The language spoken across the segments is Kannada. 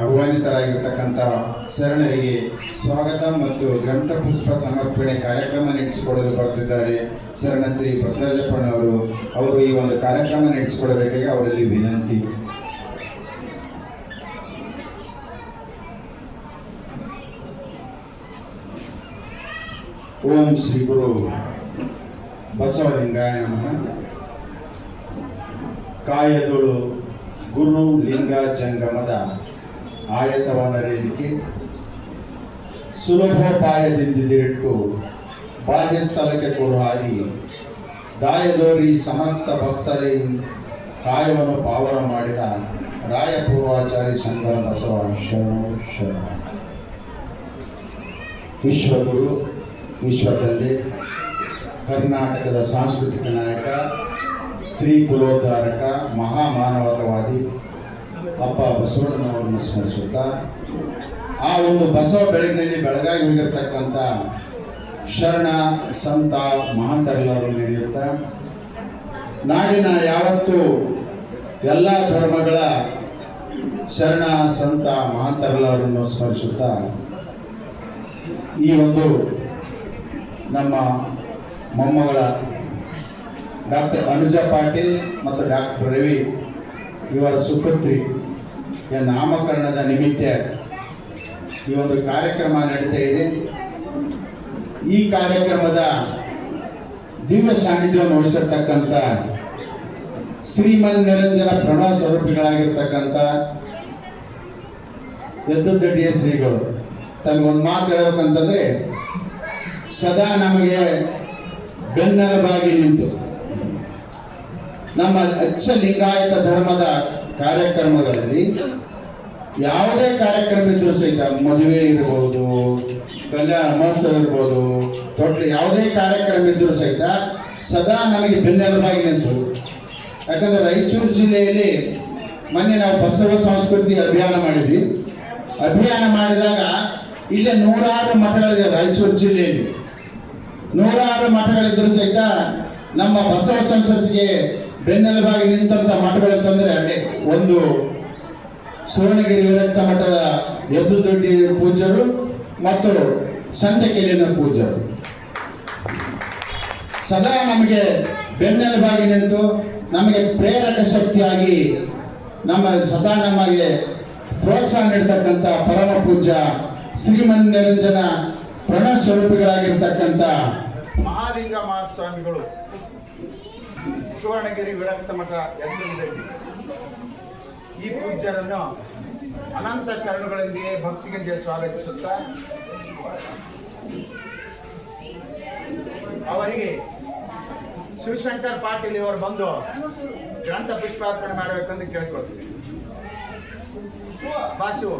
ಆಹ್ವಾನಿತರಾಗಿರ್ತಕ್ಕಂಥ ಶರಣರಿಗೆ ಸ್ವಾಗತ ಮತ್ತು ಗ್ರಂಥ ಪುಷ್ಪ ಸಮರ್ಪಣೆ ಕಾರ್ಯಕ್ರಮ ನಡೆಸಿಕೊಡಲು ಬರುತ್ತಿದ್ದಾರೆ ಶರಣ ಶ್ರೀ ಬಸವರಾಜಪ್ಪನವರು ಅವರು ಈ ಒಂದು ಕಾರ್ಯಕ್ರಮ ನಡೆಸಿಕೊಡಬೇಕಾಗಿ ಅವರಲ್ಲಿ ವಿನಂತಿ. ಓಂ ಶ್ರೀ ಗುರು ಬಸವಲಿಂಗಾಯ ನಮಃ. ಕಾಯದೊಳು ಗುರು ಲಿಂಗ ಜಂಗಮದ ಆಯತವನರೇರಿಕೆ ಸುಲಭೋಪಾಯದಿಂದಿಟ್ಟು ಬಾಹ್ಯ ಸ್ಥಳಕ್ಕೆ ಕೊಡು ಹಾರಿ ದಾಯದೋರಿ ಸಮಸ್ತ ಭಕ್ತರೇ ಕಾಯವನ್ನು ಪಾವನ ಮಾಡಿದ ರಾಯಪೂರ್ವಾಚಾರಿ ಶಂಕರ ಬಸವ ಶರಣ ವಿಶ್ವಗುರು ವಿಶ್ವದಲ್ಲಿ ಕರ್ನಾಟಕದ ಸಾಂಸ್ಕೃತಿಕ ನಾಯಕ, ಸ್ತ್ರೀ ಕುಲೋದ್ಧಾರಕ, ಮಹಾಮಾನವತವಾದಿ ಅಪ್ಪ ಬಸವಣ್ಣನವರನ್ನು ಸ್ಮರಿಸುತ್ತಾ, ಆ ಒಂದು ಬಸವ ಬೆಳಗಿನಲ್ಲಿ ಬೆಳಗಾಗಿ ಹೋಗಿರ್ತಕ್ಕಂಥ ಶರಣ, ಸಂತ ಮಹಾಂತರೆಲ್ಲರೂ ನಡೆಯುತ್ತಾ ನಾಡಿನ ಯಾವತ್ತು ಎಲ್ಲ ಧರ್ಮಗಳ ಶರಣ, ಸಂತ ಮಹಾಂತರೆಲ್ಲರನ್ನು ಸ್ಮರಿಸುತ್ತಾ, ಈ ಒಂದು ನಮ್ಮ ಮೊಮ್ಮಗಳ ಡಾಕ್ಟರ್ ಅನುಜ ಪಾಟೀಲ್ ಮತ್ತು ಡಾಕ್ಟರ್ ರವಿ ಇವರ ಸುಪುತ್ರಿ ನಾಮಕರಣದ ನಿಮಿತ್ತ ಈ ಒಂದು ಕಾರ್ಯಕ್ರಮ ನಡೀತಾ ಇದೆ. ಈ ಕಾರ್ಯಕ್ರಮದ ದಿವ್ಯ ಸಾನ್ನಿಧ್ಯವನ್ನು ವಹಿಸಿರ್ತಕ್ಕಂಥ ಶ್ರೀಮನ್ ನಿರಂಜನ ಪ್ರಣವ ಸ್ವರೂಪಿಗಳಾಗಿರ್ತಕ್ಕಂಥ ಎದ್ದುದಡ್ಡಿಯ ಶ್ರೀಗಳು. ತಮಗೊಂದು ಮಾತು ಹೇಳಬೇಕಂತಂದ್ರೆ, ಸದಾ ನಮಗೆ ಬೆನ್ನೆಲುಬಾಗಿ ನಿಂತು ನಮ್ಮ ಅಚ್ಚ ಲಿಂಗಾಯತ ಧರ್ಮದ ಕಾರ್ಯಕ್ರಮಗಳಲ್ಲಿ ಯಾವುದೇ ಕಾರ್ಯಕ್ರಮ ಇದ್ರೂ ಸಹಿತ ಮದುವೆ ಇರ್ಬೋದು, ಕಲ್ಯಾಣ ಮಹೋತ್ಸವ ಇರ್ಬೋದು, ದೊಡ್ಡ ಯಾವುದೇ ಕಾರ್ಯಕ್ರಮ ಇದ್ರೂ ಸಹಿತ ಸದಾ ನಮಗೆ ಬೆನ್ನೆಲುಬಾಗಿ ನಿಂತು. ಯಾಕಂದ್ರೆ ರಾಯಚೂರು ಜಿಲ್ಲೆಯಲ್ಲಿ ಮೊನ್ನೆ ನಾವು ಬಸವ ಸಂಸ್ಕೃತಿ ಅಭಿಯಾನ ಮಾಡಿದ್ವಿ. ಅಭಿಯಾನ ಮಾಡಿದಾಗ ಇಲ್ಲೇ ನೂರಾರು ಮಠಗಳಿದೆ ರಾಯಚೂರು ಜಿಲ್ಲೆಯಲ್ಲಿ. ನೂರಾರು ಮಠಗಳಿದ್ರೂ ಸಹಿತ ನಮ್ಮ ಬಸವ ಸಂಸತ್ತಿಗೆ ಬೆನ್ನೆಲುಬಾಗಿ ನಿಂತಹ ಮಠಗಳು ಅಂತಂದ್ರೆ ಅದೇ ಒಂದು ಸುವರ್ಣಗಿರಿ ವಿರಕ್ತ ಮಠದ ಎದ್ದು ದೊಡ್ಡಿ ಪೂಜ್ಯರು ಮತ್ತು ಸಂತೆಕೆಲಿನ ಪೂಜ್ಯರು. ಸದಾ ನಮಗೆ ಬೆನ್ನೆಲುಬಾಗಿ ನಿಂತು ನಮಗೆ ಪ್ರೇರಕ ಶಕ್ತಿಯಾಗಿ ನಮ್ಮ ಸದಾ ನಮಗೆ ಪ್ರೋತ್ಸಾಹ ನೀಡತಕ್ಕಂಥ ಪರಮ ಪೂಜ್ಯ ಶ್ರೀಮನ್ ನಿರಂಜನ ಪ್ರಣ ಸ್ವರೂಪಿಗಳಾಗಿರ್ತಕ್ಕಂಥ ಮಹಾಲಿಂಗ ಮಹಾಸ್ವಾಮಿಗಳು ಸುವರ್ಣಗಿರಿ ವಿರಕ್ತ ಮಠ ಎದ್ದುಂದಡ್ಡಿ ಈ ಪೂಜ್ಯರನ್ನು ಅನಂತ ಶರಣುಗಳೊಂದಿಗೆ ಭಕ್ತಿಗೆ ಸ್ವಾಗತಿಸುತ್ತಾ ಅವರಿಗೆ ಶಿವಶಂಕರ್ ಪಾಟೀಲ್ ಇವರು ಬಂದು ಗ್ರಂಥ ಪುಷ್ಪಾರ್ಪಣೆ ಮಾಡಬೇಕಂತ ಕೇಳ್ಕೊಳ್ತೀವಿ. ಬಾಸು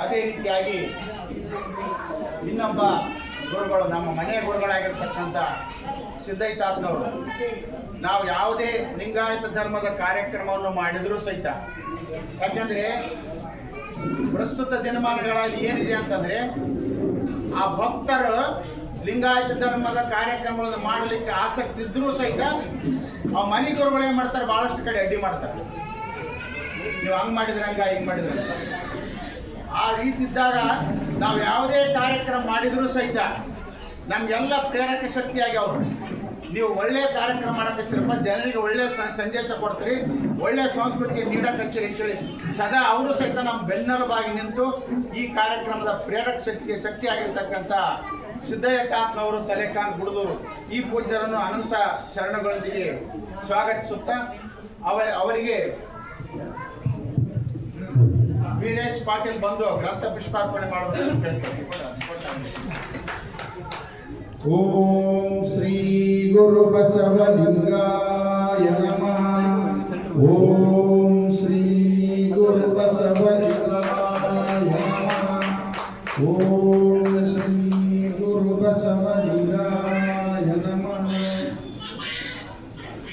ಅದೇ ರೀತಿಯಾಗಿ ಇನ್ನೊಬ್ಬ ಗುರುಗಳು, ನಮ್ಮ ಮನೆಯ ಗುರುಗಳಾಗಿರ್ತಕ್ಕಂಥ ಸಿದ್ಧೈತಾತ್ನವರು ನಾವು ಯಾವುದೇ ಲಿಂಗಾಯತ ಧರ್ಮದ ಕಾರ್ಯಕ್ರಮವನ್ನು ಮಾಡಿದರೂ ಸಹಿತ, ಯಾಕೆಂದರೆ ಪ್ರಸ್ತುತ ದಿನಮಾನಗಳಲ್ಲಿ ಏನಿದೆ ಅಂತಂದರೆ ಆ ಭಕ್ತರು ಲಿಂಗಾಯತ ಧರ್ಮದ ಕಾರ್ಯಕ್ರಮಗಳನ್ನು ಮಾಡಲಿಕ್ಕೆ ಆಸಕ್ತಿ ಇದ್ರೂ ಸಹಿತ ಆ ಮನೆ ಏನು ಮಾಡ್ತಾರೆ, ಬಹಳಷ್ಟು ಕಡೆ ಅಡ್ಡಿ ಮಾಡ್ತಾರೆ ನೀವು ಹಂಗ್ ಮಾಡಿದ್ರೆ ಹಂಗ, ಹಿಂಗ್ ಮಾಡಿದ್ರೆ. ಆ ರೀತಿ ಇದ್ದಾಗ ನಾವು ಯಾವುದೇ ಕಾರ್ಯಕ್ರಮ ಮಾಡಿದರೂ ಸಹಿತ ನಮ್ಗೆಲ್ಲ ಪ್ರೇರಕ ಶಕ್ತಿಯಾಗಿ ಅವರು ನೀವು ಒಳ್ಳೆಯ ಕಾರ್ಯಕ್ರಮ ಮಾಡಕತ್ತೀರಪ್ಪ, ಜನರಿಗೆ ಒಳ್ಳೆಯ ಸಂದೇಶ ಕೊಡ್ತೀರಿ ಒಳ್ಳೆಯ ಸಂಸ್ಕೃತಿ ನೀಡಕತ್ತೀರಿ ಅಂತೇಳಿ ಸದಾ ಅವರು ಸಹಿತ ನಮ್ಮ ಬೆನ್ನೆಲುಬಾಗಿ ನಿಂತು ಈ ಕಾರ್ಯಕ್ರಮದ ಪ್ರೇರಕ ಶಕ್ತಿ ಶಕ್ತಿಯಾಗಿರ್ತಕ್ಕಂಥ ಸಿದ್ದಯ್ಯ ತಲೆ ತಲೆಕಾಂತ್ ಗುಡುದೂರು, ಈ ಪೂಜ್ಯರನ್ನು ಅನಂತ ಚರಣಗಳೊಂದಿಗೆ ಸ್ವಾಗತಿಸುತ್ತಾ ಅವರ, ಅವರಿಗೆ ವೀರೇಶ್ ಪಾಟೀಲ್ ಬಂದು ಗ್ರಂಥ ಪುಷ್ಪಾರ್ಪಣೆ ಮಾಡಬೇಕು. ಓಂ ಶ್ರೀ ಗುರು ಬಸವಲಿಂಗಾಯ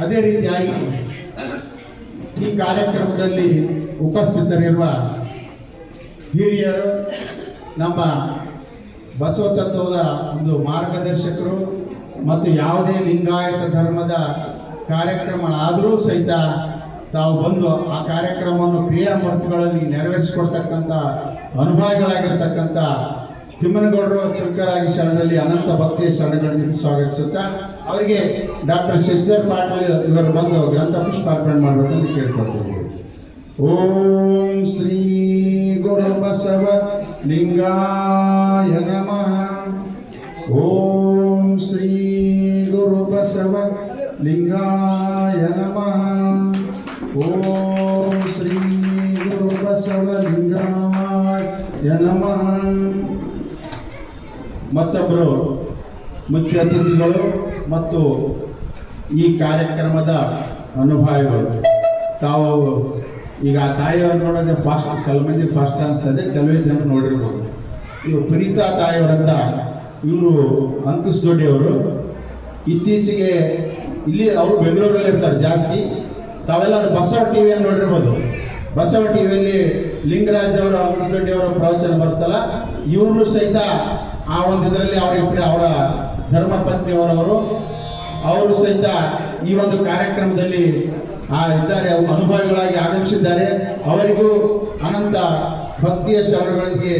ಅದೇ ರೀತಿಯಾಗಿ ಈ ಕಾರ್ಯಕ್ರಮದಲ್ಲಿ ಉಪಸ್ಥಿತರಿರುವ ಹಿರಿಯರು, ನಮ್ಮ ಬಸವ ತತ್ವದ ಒಂದು ಮಾರ್ಗದರ್ಶಕರು ಮತ್ತು ಯಾವುದೇ ಲಿಂಗಾಯತ ಧರ್ಮದ ಕಾರ್ಯಕ್ರಮ ಆದರೂ ಸಹಿತ ತಾವು ಬಂದು ಆ ಕಾರ್ಯಕ್ರಮವನ್ನು ಕ್ರಿಯಾಮೂರ್ತಿಗಳಲ್ಲಿ ನೆರವೇರಿಸಿಕೊಡ್ತಕ್ಕಂಥ ಅನುಭವಿಗಳಾಗಿರ್ತಕ್ಕಂಥ ತಿಮ್ಮನಗೌಡರು ಚಂಕರಾಗಿ ಶರಣರಲ್ಲಿ ಅನಂತ ಭಕ್ತಿಯ ಶರಣಗಳನ್ನು ಸ್ವಾಗತಿಸುತ್ತಾ, ಅವರಿಗೆ ಡಾಕ್ಟರ್ ಶಶಿಧರ್ ಪಾಟೀಲ್ ಇವರು ಬಂದು ಗ್ರಂಥ ಪುಷ್ಪಾರ್ಪಣೆ ಮಾಡಬೇಕಂತ ಕೇಳ್ಕೊಳ್ತೀವಿ ಓಂ ಶ್ರೀ ಗುರು ಬಸವ ಲಿಂಗಾಯ ನಮಃ. ಓಂ ಶ್ರೀ ಗುರು ಬಸವ ಲಿಂಗಾಯ ಮತ್ತೊಬ್ಬರು ಮುಖ್ಯ ಅತಿಥಿಗಳು ಮತ್ತು ಈ ಕಾರ್ಯಕ್ರಮದ ಅನುಭವಿಗಳು. ತಾವು ಈಗ ಆ ತಾಯಿಯವ್ರು ನೋಡೋದೇ ಫಸ್ಟ್ ಕೆಲವು ಮಂದಿ ಫಸ್ಟ್ ಅನಿಸ್ತದೆ ಕೆಲವೇ ಜನ ನೋಡಿರ್ಬೋದು. ಇವರು ಪ್ರೀತಾ ತಾಯಿಯವರಂತ ಇವರು ಅಂಕುಶ್ ದೊಡ್ಡಿಯವರು ಇತ್ತೀಚೆಗೆ ಇಲ್ಲಿ ಅವರು ಬೆಂಗಳೂರಲ್ಲಿ ಇರ್ತಾರೆ ಜಾಸ್ತಿ. ತಾವೆಲ್ಲ ಬಸವ ಟಿ ವಿಯನ್ನು ನೋಡಿರ್ಬೋದು. ಬಸವ ಟಿ ವಿಯಲ್ಲಿ ಲಿಂಗರಾಜ್ ಅವರ, ಅಂಕುಶ್ ದೊಡ್ಡಿಯವರ ಪ್ರವಚನ ಬರ್ತಲ್ಲ ಇವರು ಸಹಿತ ಆ ಒಂದು ಇದರಲ್ಲಿ ಅವರ ಅವರ ಧರ್ಮ ಪತ್ನಿಯವರವರು ಅವರು ಸಹಿತ ಈ ಒಂದು ಕಾರ್ಯಕ್ರಮದಲ್ಲಿ ಆ ಇದ್ದಾರೆ. ಅನುಭವಿಗಳಾಗಿ ಆಗಮಿಸಿದ್ದಾರೆ. ಅವರಿಗೂ ಅನಂತ ಭಕ್ತಿಯ ಶರಣಗಳಿಗೆ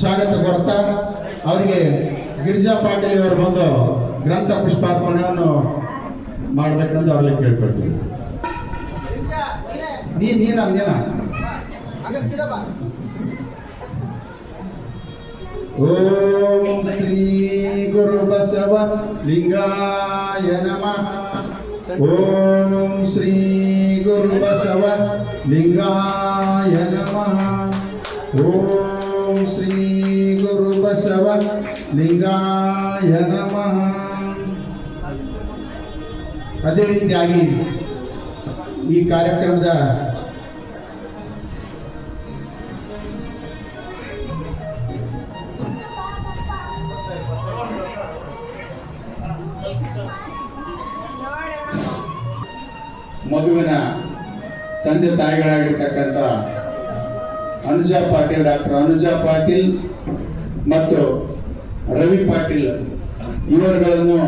ಸ್ವಾಗತ ಕೊಡ್ತಾ ಅವರಿಗೆ ಗಿರಿಜಾ ಪಾಟೀಲ್ ಅವರು ಬಂದು ಗ್ರಂಥ ಪುಷ್ಪಾರ್ಪಣೆಯನ್ನು ಮಾಡಬೇಕಂತ ಅವರಲ್ಲಿ ಕೇಳ್ಕೊಳ್ತೀವಿ ನೀನು. ನೀನ ನೀನ? ಓಂ ಶ್ರೀ ಗುರು ಬಸವ ಲಿಂಗಾಯ ನಮಃ. ಓಂ ಶ್ರೀ ಗುರು ಬಸವ ಲಿಂಗಾಯ ನಮಃ. ಓಂ ಶ್ರೀ ಗುರು ಬಸವ ಲಿಂಗಾಯ ನಮಃ. ಅದೇ ರೀತಿಯಾಗಿ ಈ ಕಾರ್ಯಕ್ರಮದ ತಂದೆ ತಾಯಿಗಳಾಗಿರ್ತಕ್ಕಂಥ ಅನುಜಾ ಪಾಟೀಲ್ ಡಾಕ್ಟರ್ ಅನುಜಾ ಪಾಟೀಲ್ ಮತ್ತು ರವಿ ಪಾಟೀಲ್ ಇವರುಗಳನ್ನು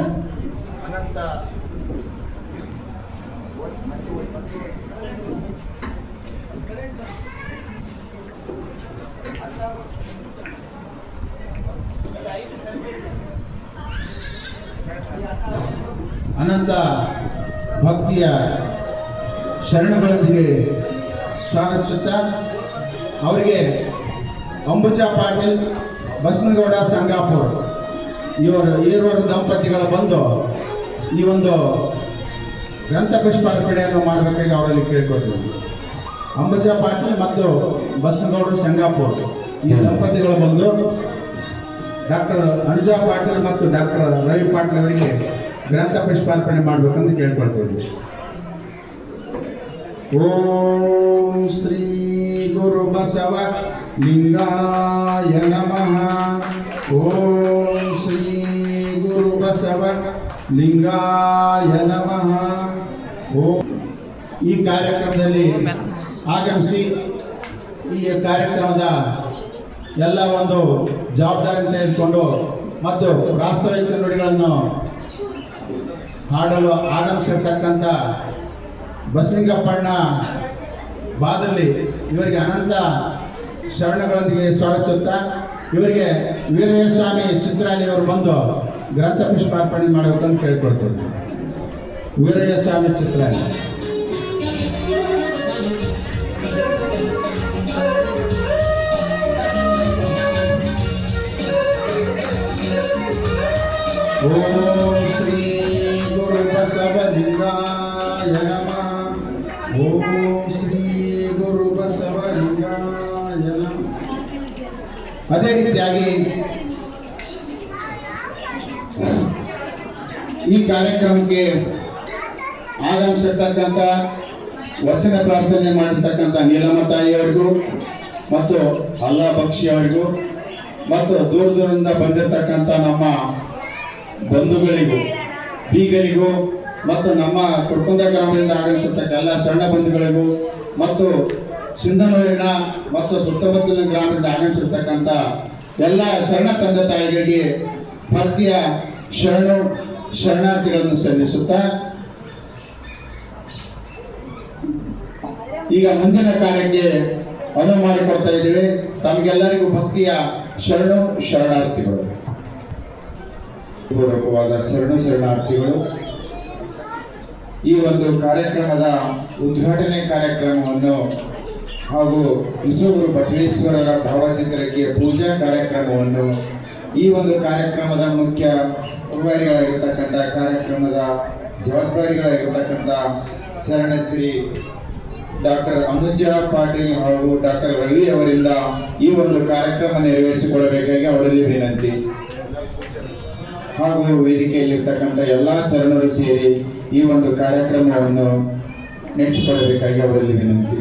ಅನಂತ ಭಕ್ತಿಯ ಶರಣಗಳೊಂದಿಗೆ ಸ್ವಾಗತಿಸುತ್ತಾ ಅವರಿಗೆ ಅಂಬುಜಾ ಪಾಟೀಲ್ ಬಸನಗೌಡ ಸಂಗಾಪುರ್ ಇವರು ಈರೋರು ದಂಪತಿಗಳು ಬಂದು ಈ ಒಂದು ಗ್ರಂಥ ಪುಷ್ಪಾರ್ಪಣೆಯನ್ನು ಮಾಡಬೇಕಾಗಿ ಅವರಲ್ಲಿ ಕೇಳ್ಕೊಳ್ತೀವಿ. ಅಂಬುಜಾ ಪಾಟೀಲ್ ಮತ್ತು ಬಸನಗೌಡ ಸಂಗಾಪುರ್ ಈ ದಂಪತಿಗಳು ಬಂದು ಡಾಕ್ಟರ್ ಅನುಜಾ ಪಾಟೀಲ್ ಮತ್ತು ಡಾಕ್ಟರ್ ರವಿ ಪಾಟೀಲ್ ಅವರಿಗೆ ಗ್ರಂಥ ಪುಷ್ಪಾರ್ಪಣೆ ಮಾಡಬೇಕಂತ ಕೇಳ್ಕೊಳ್ತೀವಿ. ಓಂ ಶ್ರೀ ಗುರು ಬಸವ ಲಿಂಗಾಯ ನಮಃ ಓಂ ಶ್ರೀ ಗುರು ಬಸವ ಲಿಂಗಾಯ ನಮಃ ಓಂ ಈ ಕಾರ್ಯಕ್ರಮದಲ್ಲಿ ಆಗಮಿಸಿ ಈ ಕಾರ್ಯಕ್ರಮದ ಎಲ್ಲ ಒಂದು ಜವಾಬ್ದಾರಿ ತೆಗೆದುಕೊಂಡು ಮತ್ತು ಪ್ರಾಸ್ತಾವಿಕ ನುಡಿಗಳನ್ನು ಹಾಡಲು ಆಗಮಿಸಿರ್ತಕ್ಕಂಥ ಬಸಲಿಂಗಪ್ಪಣ್ಣ ಬಾದಲ್ಲಿ ಇವರಿಗೆ ಅನಂತ ಶರಣಗಳೊಂದಿಗೆ ಸ್ವಾಗತಿಸುತ್ತಾ, ಇವರಿಗೆ ವೀರಯ್ಯ ಸ್ವಾಮಿ ಚಿತ್ರಾಲಿ ಅವರು ಬಂದು ಗ್ರಂಥ ಪುಷ್ಪಾರ್ಪಣೆ ಮಾಡಬೇಕಂತ ಕೇಳ್ಕೊಳ್ತೇವೆ ವೀರಯ್ಯ ಸ್ವಾಮಿ ಚಿತ್ರಾಲಿ ಓ ಶ್ರೀ ಗುರು ಬಸವಲಿಂಗಾಯ ನಮಃ. ಅದೇ ರೀತಿಯಾಗಿ ಈ ಕಾರ್ಯಕ್ರಮಕ್ಕೆ ಆಗಮಿಸಿರ್ತಕ್ಕಂಥ ವಚನ ಪ್ರಾರ್ಥನೆ ಮಾಡಿರ್ತಕ್ಕಂಥ ನೀಲಮ್ಮ ತಾಯಿಯವರಿಗೂ ಮತ್ತು ಅಲ್ಲಾ ಪಕ್ಷಿಯವರಿಗೂ ಮತ್ತು ದೂರ ದೂರದಿಂದ ಬಂದಿರತಕ್ಕಂಥ ನಮ್ಮ ಬಂಧುಗಳಿಗೂ, ಬೀಗರಿಗೂ ಮತ್ತು ನಮ್ಮ ಕುಟುಂಬ ಗ್ರಾಮದಿಂದ ಆಗಮಿಸಿರ್ತಕ್ಕ ಎಲ್ಲ ಸಣ್ಣ ಬಂಧುಗಳಿಗೂ ಮತ್ತು ಸಿಂಧನೂರಿನ ಮತ್ತು ಸುತ್ತಮುತ್ತಲಿನ ಗ್ರಾಮದಿಂದ ಆಗಮಿಸಿರ್ತಕ್ಕಂಥ ಎಲ್ಲ ಶರಣ ತಂದೆ ತಾಯಿಗಳಿಗೆ ಭಕ್ತಿಯ ಶರಣು, ಶರಣಾರ್ಥಿಗಳನ್ನು ಸಲ್ಲಿಸುತ್ತಾ, ಈಗ ಮುಂದಿನ ಕಾರ್ಯಕ್ಕೆ ಅನುವು ಮಾಡಿಕೊಡ್ತಾ ಇದ್ದೇವೆ. ತಮಗೆಲ್ಲರಿಗೂ ಭಕ್ತಿಯ ಶರಣು, ಶರಣಾರ್ಥಿಗಳು. ಪೂರ್ವಕವಾದ ಶರಣು, ಶರಣಾರ್ಥಿಗಳು. ಈ ಒಂದು ಕಾರ್ಯಕ್ರಮದ ಉದ್ಘಾಟನೆ ಕಾರ್ಯಕ್ರಮವನ್ನು ಹಾಗೂ ವಿಶ್ವಗುರು ಬಸವೇಶ್ವರರ ಭಾವಚಿತ್ರಕ್ಕೆ ಪೂಜಾ ಕಾರ್ಯಕ್ರಮವನ್ನು. ಈ ಒಂದು ಕಾರ್ಯಕ್ರಮದ ಮುಖ್ಯ ಉಪಾರಿಗಳಾಗಿರ್ತಕ್ಕಂಥ ಕಾರ್ಯಕ್ರಮದ ಜವಾಬ್ದಾರಿಗಳಾಗಿರ್ತಕ್ಕಂಥ ಶರಣಶ್ರೀ ಡಾಕ್ಟರ್ ಅನುಜಾ ಪಾಟೀಲ್ ಹಾಗೂ ಡಾಕ್ಟರ್ ರವಿ ಅವರಿಂದ ಈ ಒಂದು ಕಾರ್ಯಕ್ರಮ ನೆರವೇರಿಸಿಕೊಳ್ಳಬೇಕಾಗಿ ಅವರಲ್ಲಿ ವಿನಂತಿ. ಹಾಗೂ ವೇದಿಕೆಯಲ್ಲಿರ್ತಕ್ಕಂಥ ಎಲ್ಲ ಶರಣರು ಸೇರಿ ಈ ಒಂದು ಕಾರ್ಯಕ್ರಮವನ್ನು ನಡೆಸಿಕೊಳ್ಳಬೇಕಾಗಿ ಅವರಲ್ಲಿ ವಿನಂತಿ.